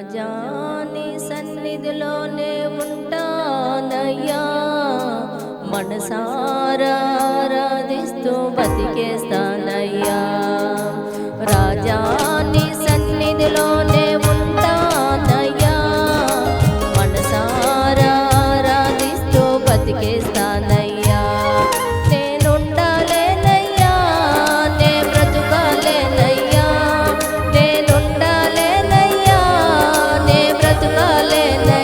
జాని సన్నిధిలోనే ఉంటానయ్యా. మనసారాధిస్తూ బతికేస్తానయ్యా. రాజాని సన్నిధిలోనే Yeah.